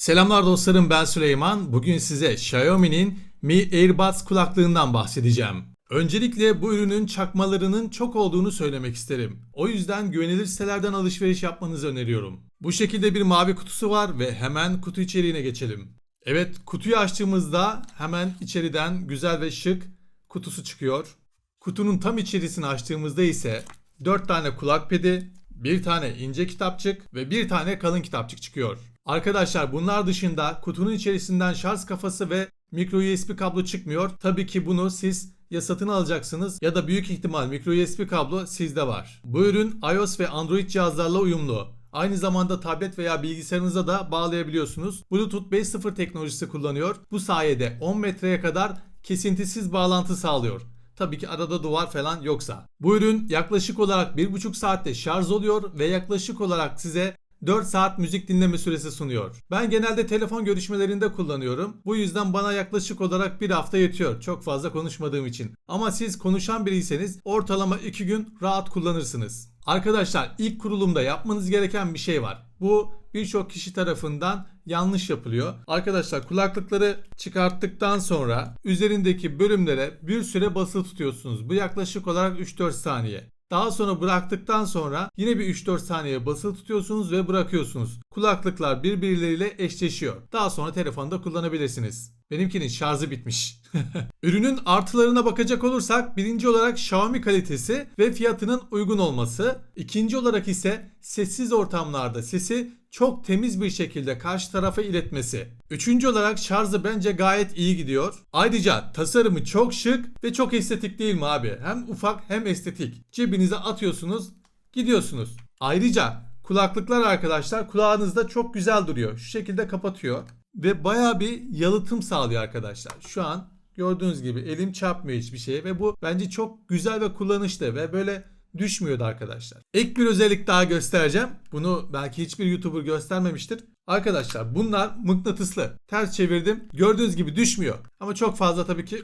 Selamlar dostlarım ben Süleyman. Bugün size Xiaomi'nin Mi Airbuds kulaklığından bahsedeceğim. Öncelikle bu ürünün çakmalarının çok olduğunu söylemek isterim. O yüzden güvenilir sitelerden alışveriş yapmanızı öneriyorum. Bu şekilde bir mavi kutusu var ve hemen kutu içeriğine geçelim. Evet kutuyu açtığımızda hemen içeriden güzel ve şık kutusu çıkıyor. Kutunun tam içerisini açtığımızda ise 4 tane kulak pedi, bir tane ince kitapçık ve bir tane kalın kitapçık çıkıyor. Arkadaşlar bunlar dışında kutunun içerisinden şarj kafası ve micro USB kablo çıkmıyor. Tabii ki bunu siz ya satın alacaksınız ya da büyük ihtimal micro USB kablo sizde var. Bu ürün iOS ve Android cihazlarla uyumlu. Aynı zamanda tablet veya bilgisayarınıza da bağlayabiliyorsunuz. Bluetooth 5.0 teknolojisi kullanıyor. Bu sayede 10 metreye kadar kesintisiz bağlantı sağlıyor. Tabii ki arada duvar falan yoksa. Bu ürün yaklaşık olarak 1,5 saatte şarj oluyor ve yaklaşık olarak size 4 saat müzik dinleme süresi sunuyor. Ben genelde telefon görüşmelerinde kullanıyorum. Bu yüzden bana yaklaşık olarak bir hafta yetiyor. Çok fazla konuşmadığım için. Ama siz konuşan biriyseniz ortalama 2 gün rahat kullanırsınız. Arkadaşlar ilk kurulumda yapmanız gereken bir şey var. Bu birçok kişi tarafından yanlış yapılıyor. Arkadaşlar kulaklıkları çıkarttıktan sonra üzerindeki bölümlere bir süre basılı tutuyorsunuz. Bu yaklaşık olarak 3-4 saniye. Daha sonra bıraktıktan sonra yine bir 3-4 saniye basılı tutuyorsunuz ve bırakıyorsunuz. Kulaklıklar birbirleriyle eşleşiyor. Daha sonra telefonda kullanabilirsiniz. Benimkinin şarjı bitmiş. Ürünün artılarına bakacak olursak birinci olarak Xiaomi kalitesi ve fiyatının uygun olması. İkinci olarak ise sessiz ortamlarda sesi çok temiz bir şekilde karşı tarafa iletmesi. Üçüncü olarak şarjı bence gayet iyi gidiyor. Ayrıca tasarımı çok şık ve çok estetik değil mi abi? Hem ufak hem estetik. Cebinize atıyorsunuz gidiyorsunuz. Ayrıca kulaklıklar arkadaşlar kulağınızda çok güzel duruyor. Şu şekilde kapatıyor. Ve baya bir yalıtım sağlıyor arkadaşlar. Şu an gördüğünüz gibi elim çarpmıyor hiçbir şeye ve bu bence çok güzel ve kullanışlı ve böyle düşmüyordu arkadaşlar. Ek bir özellik daha göstereceğim. Bunu belki hiçbir YouTuber göstermemiştir. Arkadaşlar bunlar mıknatıslı. Ters çevirdim. Gördüğünüz gibi düşmüyor. Ama çok fazla tabii ki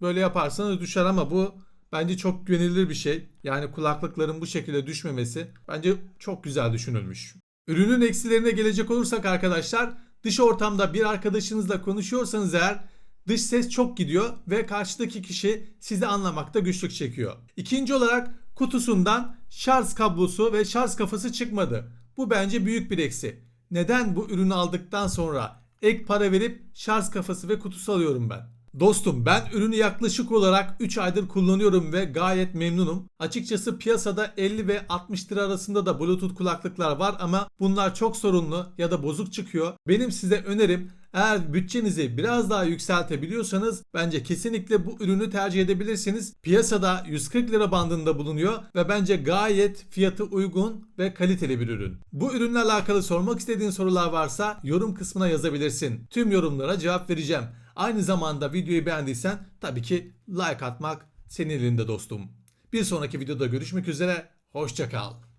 böyle yaparsanız düşer ama bu bence çok güvenilir bir şey. Yani kulaklıkların bu şekilde düşmemesi bence çok güzel düşünülmüş. Ürünün eksilerine gelecek olursak arkadaşlar dış ortamda bir arkadaşınızla konuşuyorsanız eğer dış ses çok gidiyor ve karşıdaki kişi sizi anlamakta güçlük çekiyor. İkinci olarak kutusundan şarj kablosu ve şarj kafası çıkmadı. Bu bence büyük bir eksi. Neden bu ürünü aldıktan sonra ek para verip şarj kafası ve kutusu alıyorum ben? Dostum ben ürünü yaklaşık olarak 3 aydır kullanıyorum ve gayet memnunum. Açıkçası piyasada 50 ve 60 lira arasında da Bluetooth kulaklıklar var ama bunlar çok sorunlu ya da bozuk çıkıyor. Benim size önerim eğer bütçenizi biraz daha yükseltebiliyorsanız bence kesinlikle bu ürünü tercih edebilirsiniz. Piyasada 140 lira bandında bulunuyor ve bence gayet fiyatı uygun ve kaliteli bir ürün. Bu ürünle alakalı sormak istediğin sorular varsa yorum kısmına yazabilirsin. Tüm yorumlara cevap vereceğim. Aynı zamanda videoyu beğendiysen tabii ki like atmak senin elinde dostum. Bir sonraki videoda görüşmek üzere. Hoşçakal.